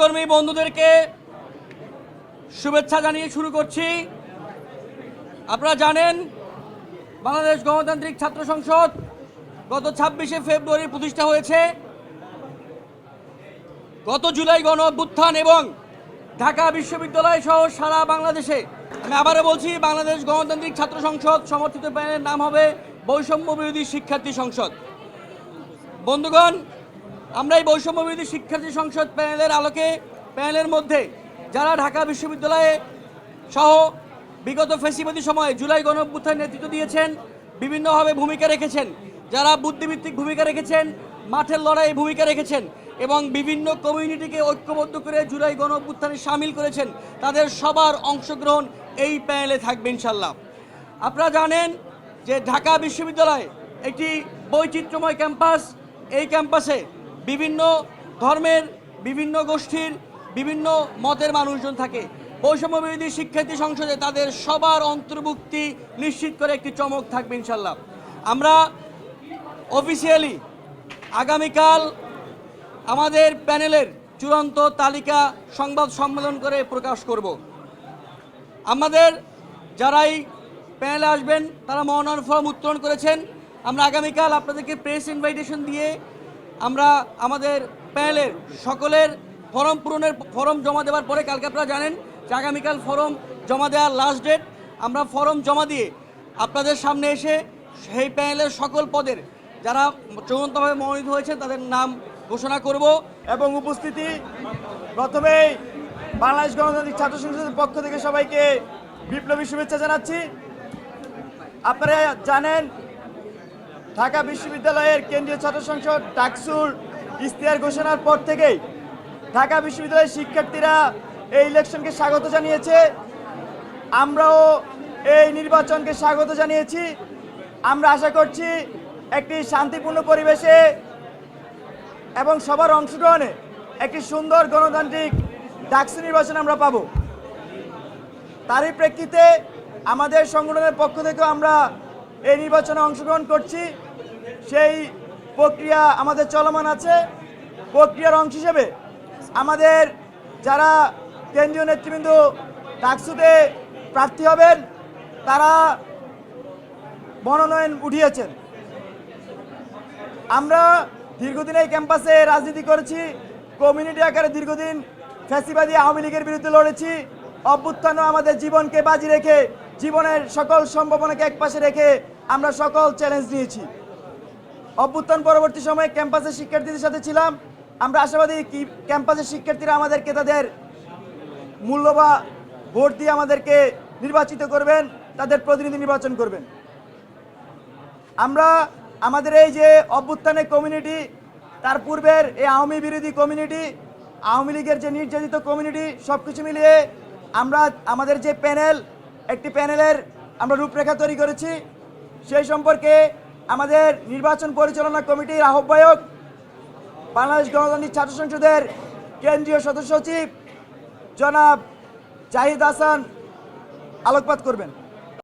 কর্মী বন্ধুদেরকে শুভেচ্ছা জানিয়ে শুরু করছি। আপনারা জানেন, বাংলাদেশ গণতান্ত্রিক ছাত্র সংসদ গত ছাব্বিশে ফেব্রুয়ারি প্রতিষ্ঠা হয়েছে। গত জুলাই গণ অভ্যুত্থান এবং ঢাকা বিশ্ববিদ্যালয় সহ সারা বাংলাদেশে, আমি আবারও বলছি, বাংলাদেশ গণতান্ত্রিক ছাত্র সংসদ সমর্থিত প্যানেলের নাম হবে বৈষম্য বিরোধী শিক্ষার্থী সংসদ। বন্ধুগণ আমরা এই বৈষম্য বিরোধী শিক্ষার্থী সংসদ প্যানেলের আলোকে, প্যানেলের মধ্যে যারা ঢাকা বিশ্ববিদ্যালয়ে সহ বিগত ফেসিবাদী সময়ে জুলাই গণঅভ্যুত্থান নেতৃত্ব দিয়েছেন, বিভিন্নভাবে ভূমিকা রেখেছেন, যারা বুদ্ধিভিত্তিক ভূমিকা রেখেছেন, মাঠের লড়াইয়ে ভূমিকা রেখেছেন এবং বিভিন্ন কমিউনিটিকে ঐক্যবদ্ধ করে জুলাই গণঅভ্যুত্থানে সামিল করেছেন, তাদের সবার অংশগ্রহণ এই প্যানেলে থাকবে ইনশাল্লাহ আপনারা জানেন যে ঢাকা বিশ্ববিদ্যালয় একটি বৈচিত্র্যময় ক্যাম্পাস, এই ক্যাম্পাসে বিভিন্ন ধর্মের, বিভিন্ন গোষ্ঠীর, বিভিন্ন মতের মানুষজন থাকে। বৈষম্য বিরোধী শিক্ষার্থী সংসদে তাদের সবার অন্তর্ভুক্তি নিশ্চিত করে একটি চমক থাকবে ইনশাল্লাহ আমরা অফিসিয়ালি আগামীকাল আমাদের প্যানেলের চূড়ান্ত তালিকা সংবাদ সম্মেলন করে প্রকাশ করব। আমাদের যারাই প্যানেলে আসবেন, তারা মনোনয়ন ফর্ম উত্তোলন করেছেন। আমরা আগামীকাল আপনাদেরকে প্রেস ইনভাইটেশন দিয়ে আমরা আমাদের প্যানেলের সকলের ফর্ম পূরণের ফর্ম জমা দেওয়ার পরে কালকে আপনারা জানেন যে আগামীকাল ফর্ম জমা দেওয়ার লাস্ট ডেট আমরা ফর্ম জমা দিয়ে আপনাদের সামনে এসে সেই প্যানেলের সকল পদের যারা চূড়ান্তভাবে মনোনীত হয়েছে তাদের নাম ঘোষণা করব এবং উপস্থিতি প্রথমেই বাংলাদেশ গণতান্ত্রিক ছাত্র সংসদের পক্ষ থেকে সবাইকে বিপ্লবী শুভেচ্ছা জানাচ্ছি। আপনারা জানেন ঢাকা বিশ্ববিদ্যালয়ের কেন্দ্রীয় ছাত্র সংসদ ডাকসুর ইশতেহার ঘোষণার পর থেকেই ঢাকা বিশ্ববিদ্যালয়ের শিক্ষার্থীরা এই ইলেকশনকে স্বাগত জানিয়েছে। আমরাও এই নির্বাচনকে স্বাগত জানিয়েছি। আমরা আশা করছি একটি শান্তিপূর্ণ পরিবেশে এবং সবার অংশগ্রহণে একটি সুন্দর গণতান্ত্রিক ডাকসু নির্বাচন আমরা পাব। তারই প্রেক্ষিতে আমাদের সংগঠনের পক্ষ থেকেও আমরা এই নির্বাচনে অংশগ্রহণ করছি। সেই প্রক্রিয়া আমাদের চলমান আছে। প্রক্রিয়ার অংশ হিসেবে আমাদের যারা কেন্দ্রীয় নেতৃবৃন্দ ডাকসুতে প্রার্থী হবেন, তারা মনোনয়ন উঠিয়েছেন। আমরা দীর্ঘদিন এই ক্যাম্পাসে রাজনীতি করেছি, কমিউনিটি আকারে দীর্ঘদিন ফ্যাসিবাদী আওয়ামী লীগের বিরুদ্ধে লড়েছি অভ্যুত্থানও আমাদের জীবনকে বাজি রেখে, জীবনের সকল সম্ভাবনাকে একপাশে রেখে আমরা সকল চ্যালেঞ্জ নিয়েছি। অভ্যুত্থান পরবর্তী সময়ে ক্যাম্পাসের শিক্ষার্থীদের সাথে ছিলাম। আমরা আশাবাদী কি ক্যাম্পাসের শিক্ষার্থীরা আমাদেরকে তাদের মূল্য বা ভোট দিয়ে আমাদেরকে নির্বাচিত করবেন, তাদের প্রতিনিধি নির্বাচন করবেন। আমরা আমাদের এই যে অভ্যুত্থানের কমিউনিটি তার পূর্বের এই আওয়ামী বিরোধী কমিউনিটি আওয়ামী লীগের যে নির্যাতিত কমিউনিটি সব কিছু মিলিয়ে আমরা আমাদের যে প্যানেল একটি প্যানেলের আমরা রূপরেখা তৈরি করেছি। সেই সম্পর্কে আমাদের নির্বাচন পরিচালনা কমিটির আহ্বায়ক বাংলাদেশ গণতান্ত্রিক ছাত্র সংসদের কেন্দ্রীয় সদস্য সচিব জনাব জাহিদ হাসান আলোকপাত করবেন।